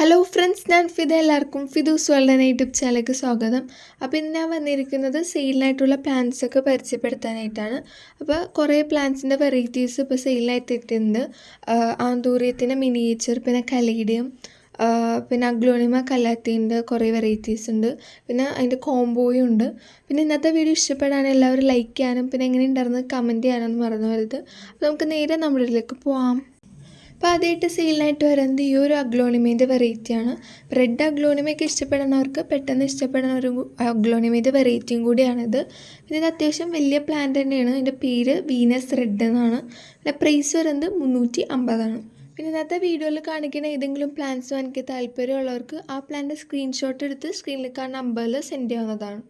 Hello friends ഞാൻ ഫിദ എല്ലാവർക്കും Fidu's world YouTube ചാനലിലേക്ക് സ്വാഗതം. അപ്പോൾ ഇന്ന് ഞാൻ വന്നിരിക്കുന്നത് സെയിലിനായിട്ടുള്ള പ്ലാന്റ്സ് ഒക്കെ പരിചയപ്പെടുത്താനായിട്ടാണ്. അപ്പോൾ കുറേ പ്ലാന്റ്സിന്റെ വെറൈറ്റീസ് ഇപ്പോൾ സെയിലിനായിട്ടിട്ടുണ്ട് ആന്തൂര്യത്തിന്റെ മിനിയേച്ചർ പിന്നെ കലീഡിയം പിന്നെ അഗ്ലോണിമ കല്ലാത്തിന്റെ കുറേ വെറൈറ്റീസ് ഉണ്ട്. പിന്നെ അതിന്റെ കോംബോയും ഉണ്ട്. പിന്നെ ഇന്നത്തെ വീഡിയോ ഇഷ്ടപ്പെടാൻ എല്ലാവരും ലൈക്ക് ചെയ്യാനും പിന്നെ എങ്ങനെ ഉണ്ടായിരുന്നു കമന്റ് ചെയ്യാനൊന്നും മറന്നു വരുത് അപ്പോൾ നമുക്ക് നേരെ നമ്മുടെ ഇതിലേക്ക് പോവാം. അപ്പോൾ ആദ്യമായിട്ട് സെയിലിനായിട്ട് വരുന്നത് ഈ ഒരു അഗ്ലോണിമേന്റെ വെറൈറ്റിയാണ് റെഡ് അഗ്ലോണിമയൊക്കെ ഇഷ്ടപ്പെടുന്നവർക്ക് പെട്ടെന്ന് ഇഷ്ടപ്പെടുന്ന ഒരു അഗ്ലോണിമേന്റെ വെറൈറ്റിയും കൂടിയാണിത്. ഇതിന് അത്യാവശ്യം വലിയ പ്ലാന്റ് തന്നെയാണ്. ഇതിന്റെ പേര് വീനസ് റെഡ് എന്നാണ്. പിന്നെ പ്രൈസ് വരുന്നത് മുന്നൂറ്റി അമ്പതാണ് പിന്നെ ഇന്നത്തെ വീഡിയോയിൽ കാണിക്കുന്ന ഏതെങ്കിലും പ്ലാന്റ്സ് എനിക്ക് താല്പര്യമുള്ളവർക്ക് ആ പ്ലാന്റെ സ്ക്രീൻഷോട്ട് എടുത്ത് സ്ക്രീനിൽ കാണുന്ന നമ്പറിൽ സെൻഡ് ചെയ്യാവുന്നതാണ്.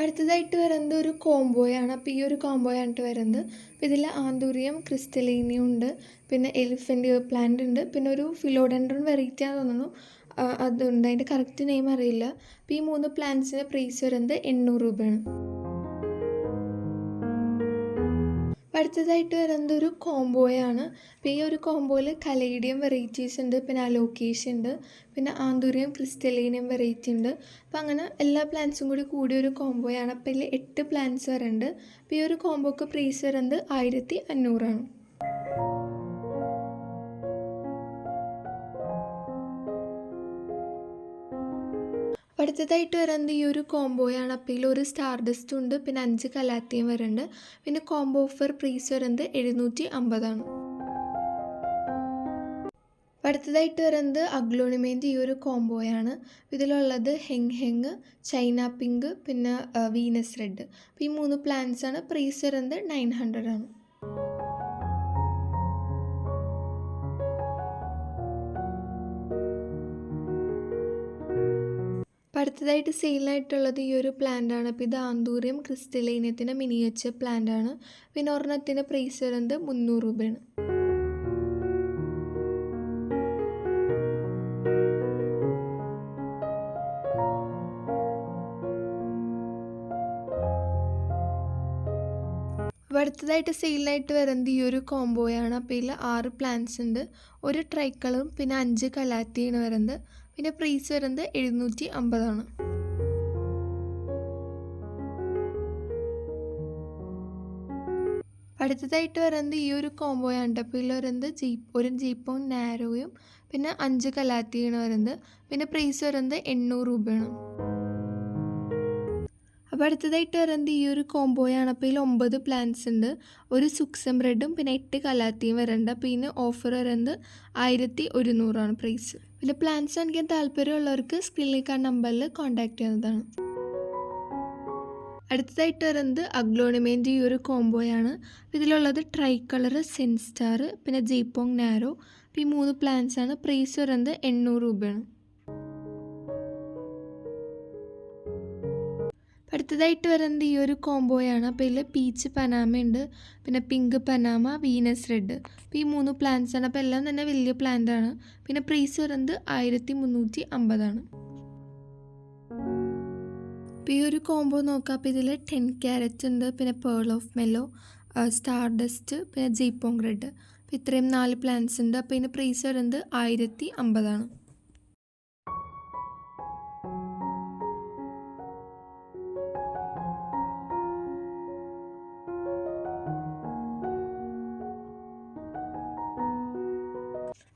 അടുത്തതായിട്ട് വരുന്നത് ഒരു കോംബോയാണ്. അപ്പോൾ ഈ ഒരു കോംബോയാണ് വരുന്നത്. അപ്പോൾ ഇതിൽ ആന്തൂരിയം ക്രിസ്റ്റലീനിയം ഉണ്ട്. പിന്നെ എലിഫന്റ് പ്ലാന്റ് ഉണ്ട്. പിന്നെ ഒരു ഫിലോഡൻഡ്രൺ വെറൈറ്റി ആണെന്ന് തോന്നുന്നു. അതുണ്ട്. അതിന്റെ കറക്റ്റ് നെയിം അറിയില്ല. അപ്പോൾ ഈ മൂന്ന് പ്ലാന്റ്സിന്റെ പ്രൈസ് വരുന്നത് എണ്ണൂറ് രൂപയാണ്. അടുത്തതായിട്ട് വരുന്നത് ഒരു കോംബോയാണ് അപ്പോൾ ഈ ഒരു കോംബോയിൽ കലേഡിയം വെറൈറ്റീസ് ഉണ്ട് പിന്നെ അലോക്കേഷ്യ ഉണ്ട് പിന്നെ ആന്തൂരിയം ക്രിസ്റ്റലീനിയം വെറൈറ്റി ഉണ്ട്. അപ്പോൾ അങ്ങനെ എല്ലാ പ്ലാന്റ്സും കൂടി കൂടിയ ഒരു കോംബോയാണ് അപ്പോൾ ഇതിൽ എട്ട് പ്ലാന്റ്സ് വരുന്നുണ്ട് അപ്പോൾ ഈ ഒരു കോംബോക്ക് പ്രൈസ് വരുന്നത് ആയിരത്തി അഞ്ഞൂറാണ് അപ്പോൾ അടുത്തതായിട്ട് വരുന്നത് ഈ ഒരു കോംബോയാണ്. അപ്പോൾ ഇതിൽ ഒരു സ്റ്റാർ ഡസ്റ്റും ഉണ്ട് പിന്നെ അഞ്ച് കലാത്തിയും വരുന്നുണ്ട് പിന്നെ കോംബോ ഓഫർ പ്രൈസ് വരുന്നത് എഴുന്നൂറ്റി അമ്പതാണ് അടുത്തതായിട്ട് വരുന്നത് അഗ്ലോണിമേന്റെ ഈ ഒരു കോംബോയാണ്. ഇതിലുള്ളത് ഹെങ് ഹെങ് ചൈന പിങ്ക് പിന്നെ വീനസ് റെഡ്. അപ്പോൾ ഈ മൂന്ന് പ്ലാന്റ്സ് ആണ്. പ്രൈസ് വരുന്നത് നയൻ ഹൺഡ്രഡ് ആണ് അപ്പോൾ അടുത്തതായിട്ട് സെയിലായിട്ടുള്ളത് ഈ ഒരു പ്ലാന്റ് ആണ്. അപ്പോൾ ഇത് ആന്തൂറിയം ക്രിസ്റ്റലൈനത്തിന്റെ മിനിയേച്ചർ പ്ലാന്റ് ആണ്. പിന്നെ ഒരെണ്ണത്തിന്റെ പ്രൈസ് വരുന്നത് മുന്നൂറ് രൂപയാണ്. അടുത്തതായിട്ട് സെയിലായിട്ട് വരുന്നത് ഈ ഒരു കോംബോയാണ് അപ്പോൾ ഇതിൽ ആറ് പ്ലാന്റ്സ് ഉണ്ട്. ഒരു ട്രൈ കളറും പിന്നെ അഞ്ച് കലാത്തിയാണ് വരുന്നത്. പിന്നെ പ്രൈസ് വരുന്നത് എഴുന്നൂറ്റി അമ്പതാണ് അടുത്തതായിട്ട് വരുന്നത് ഈ ഒരു കോംബോയാണ് അപ്പോൾ ഇതിൽ വരുന്നത് ജീപ്പ് ഒരു ജീപ്പും നാരോയും പിന്നെ അഞ്ച് കലാത്തിയാണ് വരുന്നത്. പിന്നെ പ്രൈസ് വരുന്നത് എണ്ണൂറ് രൂപയാണ്. അപ്പോൾ അടുത്തതായിട്ട് വരുന്നത് ഈ ഒരു കോംബോയാണ് അപ്പോൾ ഇതിൽ ഒമ്പത് പ്ലാന്റ്സ് ഉണ്ട്. ഒരു സുക്സം ബ്രെഡും പിന്നെ എട്ട് കലാത്തിയും വരുന്നുണ്ട് അപ്പോൾ ഇതിന് ഓഫർ വരുന്നത് ആയിരത്തി ഒരുന്നൂറാണ് പ്രൈസ് പിന്നെ പ്ലാൻസ് വാങ്ങിക്കാൻ താല്പര്യമുള്ളവർക്ക് സ്ക്രീനിൽ കാണുന്ന നമ്പറിൽ കോൺടാക്ട് ചെയ്യുന്നതാണ് അടുത്തതായിട്ട് വരുന്നത് അഗ്ലോണിമേന്റെ ഈ ഒരു കോംബോയാണ് ഇതിലുള്ളത് ട്രൈ കളർ സെൻസ്റ്റാർ പിന്നെ ജീപ്പോങ് നാരോ അപ്പോൾ ഈ മൂന്ന് പ്ലാൻസാണ് പ്രൈസ് വരുന്നത് എണ്ണൂറ് രൂപയാണ്. അടുത്തതായിട്ട് വരുന്നത് ഈ ഒരു കോംബോയാണ്. അപ്പോൾ ഇതിൽ പീച്ച് പനാമ ഉണ്ട്. പിന്നെ പിങ്ക് പനാമ വീനസ് റെഡ് അപ്പോൾ ഈ മൂന്ന് പ്ലാന്റ്സ് ആണ്. അപ്പോൾ എല്ലാം തന്നെ വലിയ പ്ലാന്റ് ആണ്. പിന്നെ പ്രൈസ് വരുന്നത് ആയിരത്തി മുന്നൂറ്റി അമ്പതാണ് അപ്പോൾ ഈ ഒരു കോംബോ നോക്കാം. അപ്പോൾ ഇതിൽ ടെൻ ക്യാരറ്റ് ഉണ്ട്. പിന്നെ pearl of mellow star dust പിന്നെ ജീപ്പോങ് റെഡ് അപ്പോൾ ഇത്രയും നാല് പ്ലാന്റ്സ് ഉണ്ട്. അപ്പോൾ ഇതിന് പ്രൈസ് വരുന്നത് ആയിരത്തി അമ്പതാണ്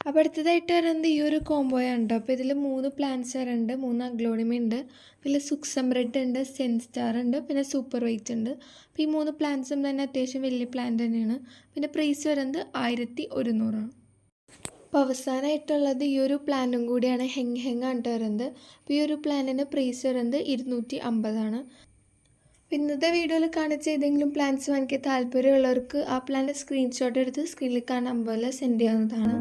അപ്പോൾ അടുത്തതായിട്ട് വരുന്നത് ഈ ഒരു കോംബോയാണ് കേട്ടോ അപ്പോൾ ഇതിൽ മൂന്ന് പ്ലാന്റ്സ് വരുന്നുണ്ട് മൂന്ന് അഗ്ലോണിമ ഉണ്ട് പിന്നെ സുക്സം റെഡ് ഉണ്ട് സെൻ സ്റ്റാർ ഉണ്ട് പിന്നെ സൂപ്പർ വൈറ്റ് ഉണ്ട്. അപ്പോൾ ഈ മൂന്ന് പ്ലാന്റ്സും തന്നെ അത്യാവശ്യം വലിയ പ്ലാന്റ് തന്നെയാണ്. പിന്നെ പ്രൈസ് വരുന്നത് ആയിരത്തി ഒരുന്നൂറാണ് അപ്പോൾ അവസാനമായിട്ടുള്ളത് ഈ ഒരു പ്ലാനും കൂടിയാണ് ഹെങ് ഹെങ് ആണ് വരുന്നത് അപ്പോൾ ഈ ഒരു പ്ലാനിന് പ്രൈസ് വരുന്നത് ഇരുന്നൂറ്റി അമ്പതാണ് ഇന്നത്തെ വീഡിയോയിൽ കാണിച്ച ഏതെങ്കിലും പ്ലാൻസ് വാങ്ങിക്കാൻ താല്പര്യമുള്ളവർക്ക് ആ പ്ലാന്റെ സ്ക്രീൻഷോട്ട് എടുത്ത് സ്ക്രീനിൽ കാണാൻ പോലെ സെൻഡ് ചെയ്യാവുന്നതാണ്.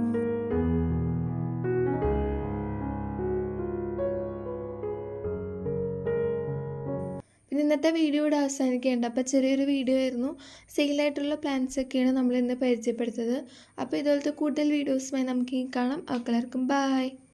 ഇന്നത്തെ വീഡിയോ ഇവിടെ അവസാനിക്കേണ്ട അപ്പോൾ ചെറിയൊരു വീഡിയോ ആയിരുന്നു. സെയിലായിട്ടുള്ള പ്ലാൻസ് ഒക്കെയാണ് നമ്മൾ ഇന്ന് പരിചയപ്പെടുത്തത്. അപ്പോൾ ഇതുപോലത്തെ കൂടുതൽ വീഡിയോസുമായി നമുക്ക് ഈ കാണാം. എല്ലാവർക്കും ബായ്